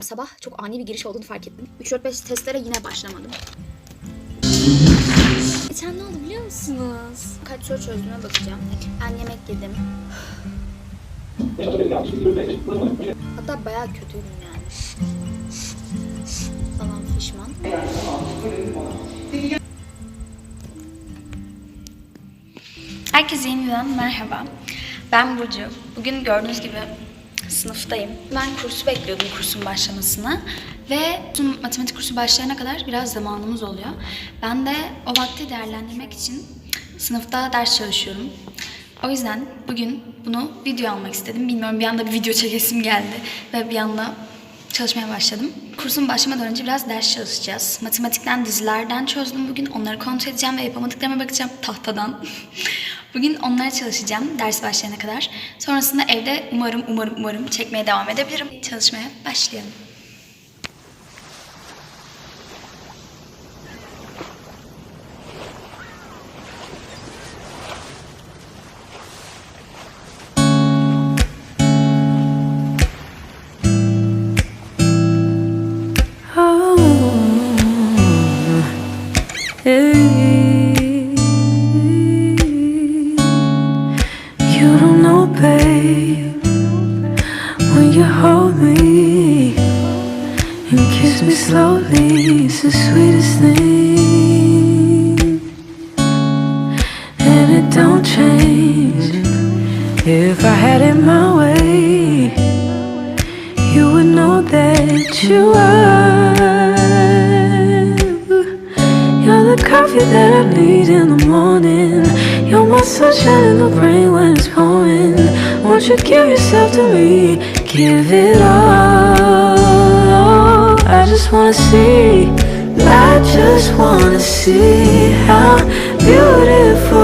Sabah çok ani bir giriş olduğunu fark ettim. 3-4-5 testlere yine başlamadım. Geçen ne oldu biliyor musunuz? Kaç soru çözdüğüme bakacağım. Ben yemek yedim. Hatta bayağı kötüydüm yani. Falan pişman. Herkese yeniden merhaba. Ben Burcu. Bugün gördüğünüz gibi sınıftayım. Ben kursu bekliyordum kursun başlamasını. Ve matematik kursu başlayana kadar biraz zamanımız oluyor. Ben de o vakti değerlendirmek için sınıfta ders çalışıyorum. O yüzden bugün bunu video almak istedim. Bilmiyorum bir anda bir video çekesim geldi ve bir anda çalışmaya başladım. Kursun başlamadan önce biraz ders çalışacağız. Matematikten, dizilerden çözdüm bugün. Onları kontrol edeceğim ve yapamadıklarıma bakacağım tahtadan. bugün onlara çalışacağım ders başlayana kadar. Sonrasında evde umarım umarım umarım çekmeye devam edebilirim. Çalışmaya başlayalım. And kiss me slowly, it's the sweetest thing, and it don't change. If I had it my way, you would know that you are. You're the coffee that I need in the morning. You're my sunshine in the rain when it's pouring. Won't you give yourself to me? Give it all. I just wanna see. I just wanna see how beautiful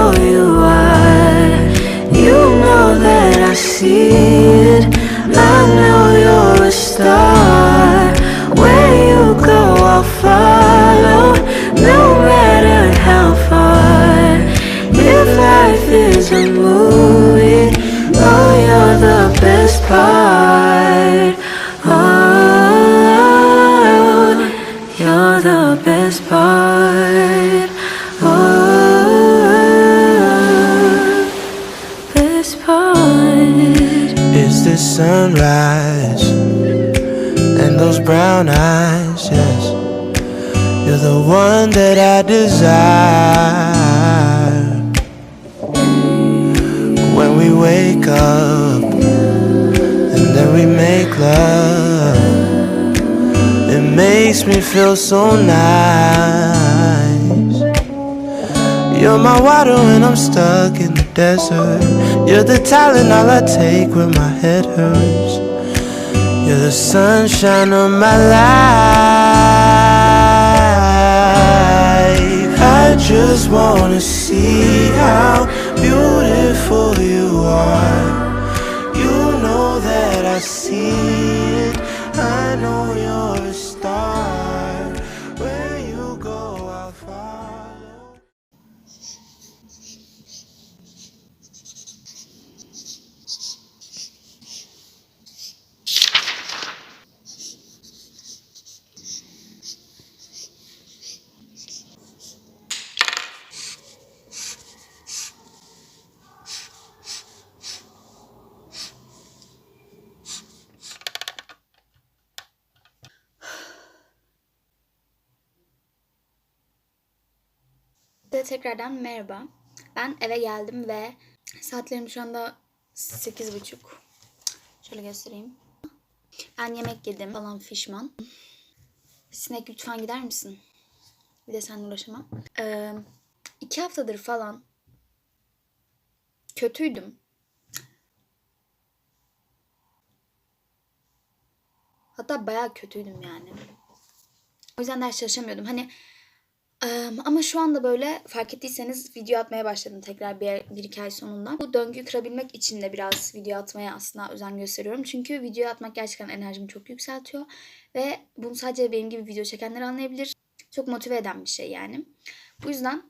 those brown eyes, yes. You're the one that I desire. When we wake up and then we make love, it makes me feel so nice. You're my water when I'm stuck in the desert. You're the talent all I take when my head hurts. You're the sunshine of my life. I just wanna see how beautiful you are. You know that I see Size tekrardan merhaba. Ben eve geldim ve saatlerim şu anda 8.30. Şöyle göstereyim. Ben yemek yedim falan fişman. Sinek lütfen gider misin? Bir de seninle uğraşamam. Ee, iki haftadır falan kötüydüm. Hatta bayağı kötüydüm yani. O yüzden ders çalışamıyordum. Hani ama şu anda böyle fark ettiyseniz video atmaya başladım tekrar bir, bir iki ay sonunda. Bu döngüyü kırabilmek için de biraz video atmaya aslında özen gösteriyorum. Çünkü video atmak gerçekten enerjimi çok yükseltiyor. Ve bunu sadece benim gibi video çekenler anlayabilir. Çok motive eden bir şey yani. Bu yüzden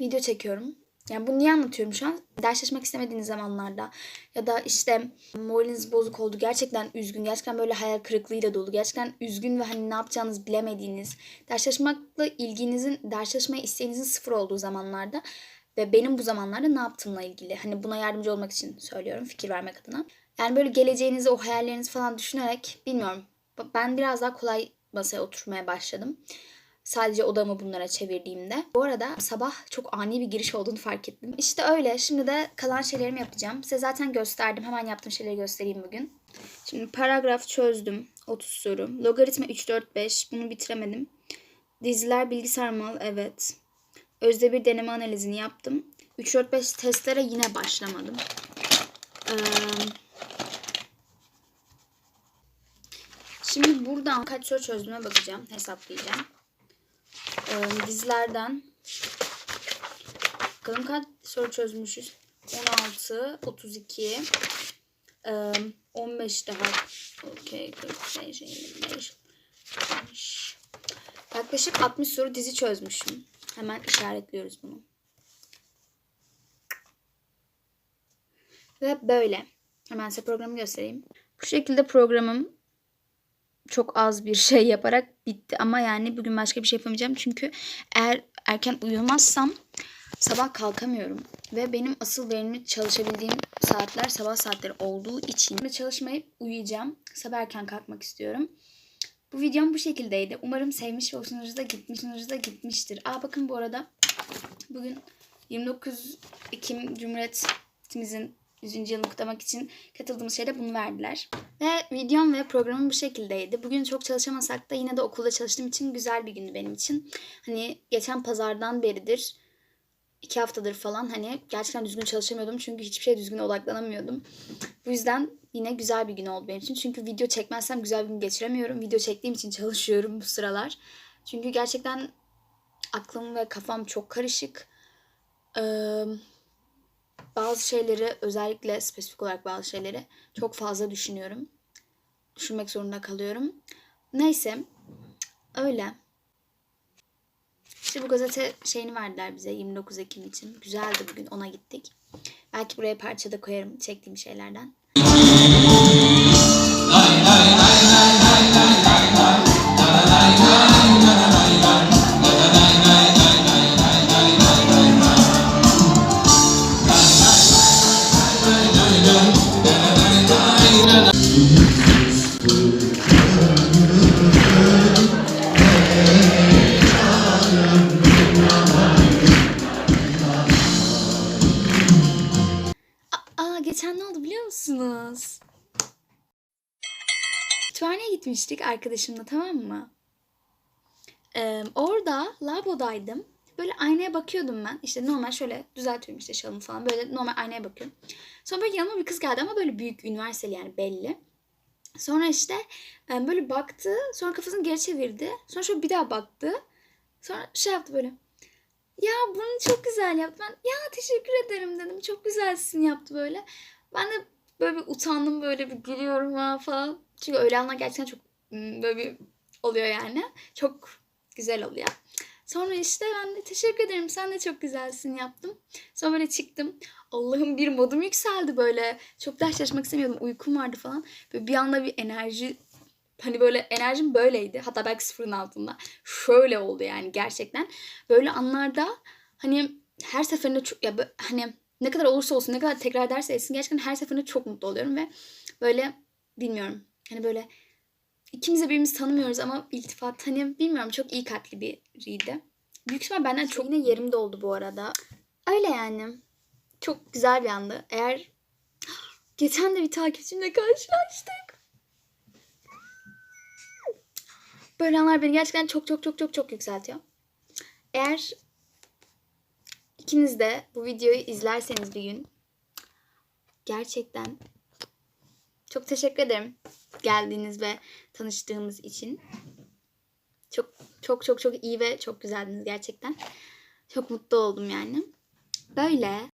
video çekiyorum. Yani bunu niye anlatıyorum şu an? Ders çalışmak istemediğiniz zamanlarda ya da işte moraliniz bozuk oldu. Gerçekten üzgün. Gerçekten böyle hayal kırıklığıyla dolu. Gerçekten üzgün ve hani ne yapacağınızı bilemediğiniz. Ders çalışmakla ilginizin, ders çalışmaya isteğinizin sıfır olduğu zamanlarda ve benim bu zamanlarda ne yaptığımla ilgili. Hani buna yardımcı olmak için söylüyorum. Fikir vermek adına. Yani böyle geleceğinizi, o hayallerinizi falan düşünerek bilmiyorum. Ben biraz daha kolay masaya oturmaya başladım. Sadece odamı bunlara çevirdiğimde. Bu arada sabah çok ani bir giriş olduğunu fark ettim. İşte öyle. Şimdi de kalan şeylerimi yapacağım. Size zaten gösterdim. Hemen yaptığım şeyleri göstereyim bugün. Şimdi paragraf çözdüm. 30 soru. Logaritma 3, 4, 5. Bunu bitiremedim. Diziler, bilgisayar mal. Evet. Özde bir deneme analizini yaptım. 3, 4, 5 testlere yine başlamadım. Ee, şimdi buradan kaç soru çözdüğüme bakacağım. Hesaplayacağım. Ee, dizilerden bakalım kaç soru çözmüşüz. 16, 32, ee, 15 daha. Okey, 45, 55, 60. Yaklaşık 60 soru dizi çözmüşüm. Hemen işaretliyoruz bunu. Ve böyle. Hemen size programı göstereyim. Bu şekilde programım çok az bir şey yaparak bitti. Ama yani bugün başka bir şey yapamayacağım. Çünkü eğer erken uyumazsam sabah kalkamıyorum. Ve benim asıl verimli çalışabildiğim saatler sabah saatleri olduğu için çalışmayıp uyuyacağım. Sabah erken kalkmak istiyorum. Bu videom bu şekildeydi. Umarım sevmiş ve hoşunuza gitmiş, hoşunuza gitmiştir. Aa bakın bu arada bugün 29 Ekim Cumhuriyetimizin 100. yılını kutlamak için katıldığımız şeyde bunu verdiler. Ve videom ve programım bu şekildeydi. Bugün çok çalışamasak da yine de okulda çalıştığım için güzel bir gündü benim için. Hani geçen pazardan beridir iki haftadır falan hani gerçekten düzgün çalışamıyordum. Çünkü hiçbir şeye düzgün odaklanamıyordum. Bu yüzden yine güzel bir gün oldu benim için. Çünkü video çekmezsem güzel bir gün geçiremiyorum. Video çektiğim için çalışıyorum bu sıralar. Çünkü gerçekten aklım ve kafam çok karışık. Ee, bazı şeyleri özellikle spesifik olarak bazı şeyleri çok fazla düşünüyorum. Düşünmek zorunda kalıyorum. Neyse öyle. İşte bu gazete şeyini verdiler bize 29 Ekim için. Güzeldi bugün ona gittik. Belki buraya parça da koyarım çektiğim şeylerden. Geçen ne oldu biliyor musunuz? Kütüphaneye gitmiştik arkadaşımla tamam mı? Ee, orada labodaydım. Böyle aynaya bakıyordum ben. İşte normal şöyle düzeltiyorum işte şalımı falan. Böyle normal aynaya bakıyorum. Sonra böyle yanıma bir kız geldi ama böyle büyük üniversiteli yani belli. Sonra işte böyle baktı. Sonra kafasını geri çevirdi. Sonra şöyle bir daha baktı. Sonra şey yaptı böyle. Ya bunu çok güzel yaptı. Ben ya teşekkür ederim dedim. Çok güzelsin yaptı böyle. Ben de böyle bir utandım böyle bir gülüyorum ha falan. Çünkü öyle anlar gerçekten çok böyle bir oluyor yani. Çok güzel oluyor. Sonra işte ben de teşekkür ederim sen de çok güzelsin yaptım. Sonra böyle çıktım. Allah'ım bir modum yükseldi böyle. Çok ders çalışmak istemiyordum. Uykum vardı falan. Böyle bir anda bir enerji hani böyle enerjim böyleydi. Hatta belki sıfırın altında. Şöyle oldu yani gerçekten. Böyle anlarda hani her seferinde çok ya hani ne kadar olursa olsun ne kadar tekrar ders etsin gerçekten her seferinde çok mutlu oluyorum ve böyle bilmiyorum hani böyle ikimiz de birbirimizi tanımıyoruz ama iltifat hani bilmiyorum çok iyi kalpli biriydi. Büyük ihtimal benden çok yine yerimde oldu bu arada. Öyle yani. Çok güzel bir andı. Eğer geçen de bir takipçimle karşılaştık. Böyle anlar beni gerçekten çok çok çok çok çok yükseltiyor. Eğer ikiniz de bu videoyu izlerseniz bir gün gerçekten çok teşekkür ederim geldiğiniz ve tanıştığımız için. Çok çok çok çok iyi ve çok güzeldiniz gerçekten. Çok mutlu oldum yani. Böyle